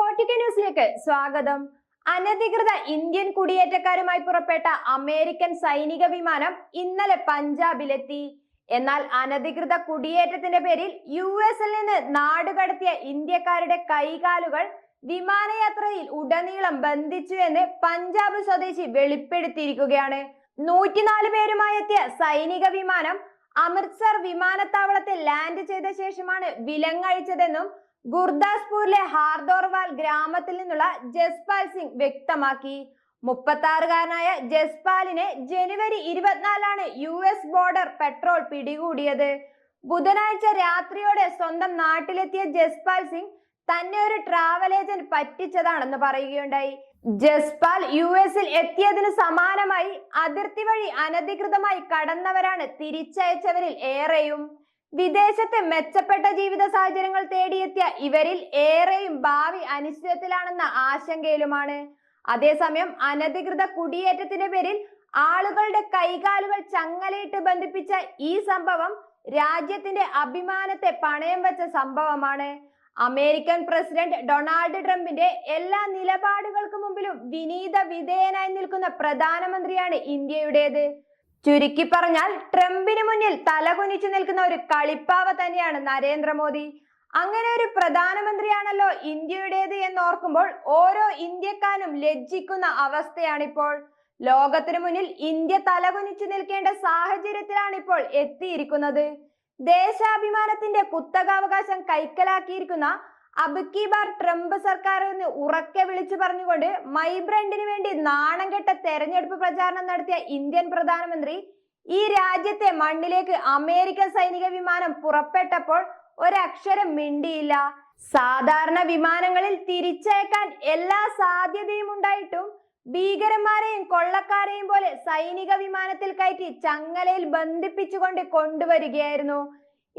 വാർത്തയിലേക്ക് സ്വാഗതം. അനധികൃത ഇന്ത്യൻ കുടിയേറ്റക്കാരുമായി പുറപ്പെട്ട അമേരിക്കൻ സൈനിക വിമാനം ഇന്നലെ പഞ്ചാബിലെത്തി. എന്നാൽ അനധികൃത കുടിയേറ്റത്തിന്റെ പേരിൽ യു എസിൽ നിന്ന് നാടുകടത്തിയ ഇന്ത്യക്കാരുടെ കൈകാലുകൾ വിമാനയാത്രയിൽ ഉടനീളം ബന്ധിച്ചു എന്ന് പഞ്ചാബ് സ്വദേശി വെളിപ്പെടുത്തിയിരിക്കുകയാണ്. നൂറ്റിനാല് പേരുമായി എത്തിയ സൈനിക വിമാനം അമൃത്സർ വിമാനത്താവളത്തിൽ ലാൻഡ് ചെയ്ത ശേഷമാണ് വിലങ്ങഴിച്ചതെന്നും ഗുർദാസ്പൂരിലെ ഹാർദോർവാൽ ഗ്രാമത്തിൽ നിന്നുള്ള ജസ്പാൽ സിംഗ് വ്യക്തമാക്കി. മുപ്പത്തി ആറുകാരനായ ജസ്പാലിനെ ജനുവരി ഇരുപത്തിനാലാണ് യു എസ് ബോർഡർ പെട്രോൾ പിടികൂടിയത്. ബുധനാഴ്ച രാത്രിയോടെ സ്വന്തം നാട്ടിലെത്തിയ ജസ്പാൽ സിംഗ് തന്നെ ഒരു ട്രാവൽ ഏജന്റ് പറ്റിച്ചതാണെന്ന് പറയുകയുണ്ടായി. ജസ്പാൽ യു എസിൽ എത്തിയതിനു സമാനമായി അതിർത്തി വഴി അനധികൃതമായി കടന്നവരാണ് തിരിച്ചയച്ചവരിൽ ഏറെയും. വിദേശത്തെ മെച്ചപ്പെട്ട ജീവിത സാഹചര്യങ്ങൾ തേടിയെത്തിയ ഇവരിൽ ഏറെയും ഭാവി അനിശ്ചിതത്തിലാണെന്ന ആശങ്കയിലുമാണ്. അതേസമയം അനധികൃത കുടിയേറ്റത്തിന്റെ പേരിൽ ആളുകളുടെ കൈകാലുകൾ ചങ്ങലയിട്ട് ബന്ധിപ്പിച്ച ഈ സംഭവം രാജ്യത്തിന്റെ അഭിമാനത്തെ പണയം വെച്ച സംഭവമാണ്. അമേരിക്കൻ പ്രസിഡന്റ് ഡൊണാൾഡ് ട്രംപിന്റെ എല്ലാ നിലപാടുകൾക്ക് മുമ്പിലും വിനീത വിധേയനായി നിൽക്കുന്ന പ്രധാനമന്ത്രിയാണ് ഇന്ത്യയുടേത്. ചുരുക്കി പറഞ്ഞാൽ ട്രംപിന് മുന്നിൽ തലകുനിച്ചു നിൽക്കുന്ന ഒരു കളിപ്പാവ തന്നെയാണ് നരേന്ദ്രമോദി. അങ്ങനെ ഒരു പ്രധാനമന്ത്രിയാണല്ലോ ഇന്ത്യയുടേത് എന്നോർക്കുമ്പോൾ ഓരോ ഇന്ത്യക്കാരും ലജ്ജിക്കുന്ന അവസ്ഥയാണിപ്പോൾ. ലോകത്തിനു മുന്നിൽ ഇന്ത്യ തലകുനിച്ചു നിൽക്കേണ്ട സാഹചര്യത്തിലാണ് ഇപ്പോൾ എത്തിയിരിക്കുന്നത്. ദേശാഭിമാനത്തിന്റെ കുത്തകാവകാശം കൈക്കലാക്കിയിരിക്കുന്ന അബ് ബാർ ട്രംപ് സർക്കാർ എന്ന് ഉറക്കെ വിളിച്ചു പറഞ്ഞുകൊണ്ട് മൈബ്രണ്ടിന് വേണ്ടി നാണം കെട്ട തെരഞ്ഞെടുപ്പ് പ്രചാരണം നടത്തിയ ഇന്ത്യൻ പ്രധാനമന്ത്രി ഈ രാജ്യത്തെ മണ്ണിലേക്ക് അമേരിക്കൻ സൈനിക വിമാനം പുറപ്പെട്ടപ്പോൾ ഒരക്ഷരം മിണ്ടിയില്ല. സാധാരണ വിമാനങ്ങളിൽ തിരിച്ചയക്കാൻ എല്ലാ സാധ്യതയും ഉണ്ടായിട്ടും ഭീകരന്മാരെയും കൊള്ളക്കാരെയും പോലെ സൈനിക വിമാനത്തിൽ കയറ്റി ചങ്ങലയിൽ ബന്ധിപ്പിച്ചുകൊണ്ട് കൊണ്ടുവരികയായിരുന്നു.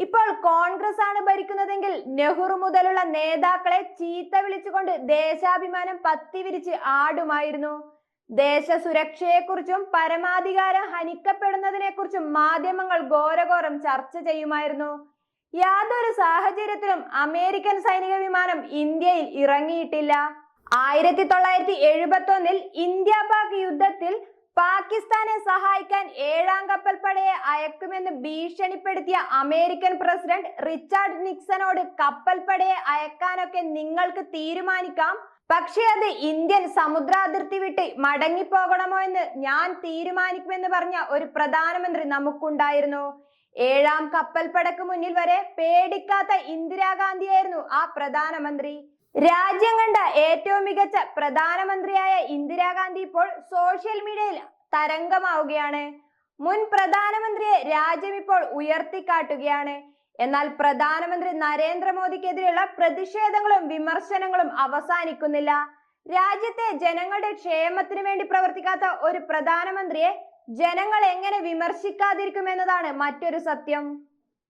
ഇപ്പോൾ കോൺഗ്രസ് ആണ് ഭരിക്കുന്നതെങ്കിൽ നെഹ്റു മുതലുള്ള നേതാക്കളെ ചീത്ത വിളിച്ചുകൊണ്ട് ദേശാഭിമാനം പത്തിവിരിച്ച് ആടുമായിരുന്നു. ദേശ സുരക്ഷയെക്കുറിച്ചും പരമാധികാരം ഹനിക്കപ്പെടുന്നതിനെ കുറിച്ചും മാധ്യമങ്ങൾ ഘോരഘോരം ചർച്ച ചെയ്യുമായിരുന്നു. യാതൊരു സാഹചര്യത്തിലും അമേരിക്കൻ സൈനിക വിമാനം ഇന്ത്യയിൽ ഇറങ്ങിയിട്ടില്ല. ആയിരത്തി തൊള്ളായിരത്തി എഴുപത്തി ഒന്നിൽ ഇന്ത്യ പാക് യുദ്ധത്തിൽ പാകിസ്ഥാനെ സഹായിക്കാൻ ഏഴാം കപ്പൽ കപ്പൽപ്പടയെ അയക്കുമെന്ന് ഭീഷണിപ്പെടുത്തിയ അമേരിക്കൻ പ്രസിഡന്റ് റിച്ചാർഡ് നിക്സനോട് കപ്പൽ കപ്പൽപ്പടയെ അയക്കാനൊക്കെ നിങ്ങൾക്ക് തീരുമാനിക്കാം. പക്ഷേ അത് ഇന്ത്യൻ സമുദ്രാതിർത്തി വിട്ട് മടങ്ങിപ്പോകണമോ എന്ന് ഞാൻ തീരുമാനിക്കുമെന്ന് പറഞ്ഞ ഒരു പ്രധാനമന്ത്രി നമുക്കുണ്ടായിരുന്നു. ഏഴാം കപ്പൽപ്പടക്ക് മുന്നിൽ വരെ പേടിക്കാത്ത ഇന്ദിരാഗാന്ധിയായിരുന്നു ആ പ്രധാനമന്ത്രി. രാജ്യം കണ്ട ഏറ്റവും മികച്ച പ്രധാനമന്ത്രിയായ ഇന്ദിരാഗാന്ധി ഇപ്പോൾ സോഷ്യൽ മീഡിയയിൽ തരംഗമാവുകയാണ്. മുൻ പ്രധാനമന്ത്രിയെ രാജ്യം ഇപ്പോൾ ഉയർത്തിക്കാട്ടുകയാണ്. എന്നാൽ പ്രധാനമന്ത്രി നരേന്ദ്രമോദിക്കെതിരെയുള്ള പ്രതിഷേധങ്ങളും വിമർശനങ്ങളും അവസാനിക്കുന്നില്ല. രാജ്യത്തെ ജനങ്ങളുടെ ക്ഷേമത്തിന് വേണ്ടി പ്രവർത്തിക്കാത്ത ഒരു പ്രധാനമന്ത്രിയെ ജനങ്ങൾ എങ്ങനെ വിമർശിക്കാതിരിക്കുമെന്നതാണ് മറ്റൊരു സത്യം.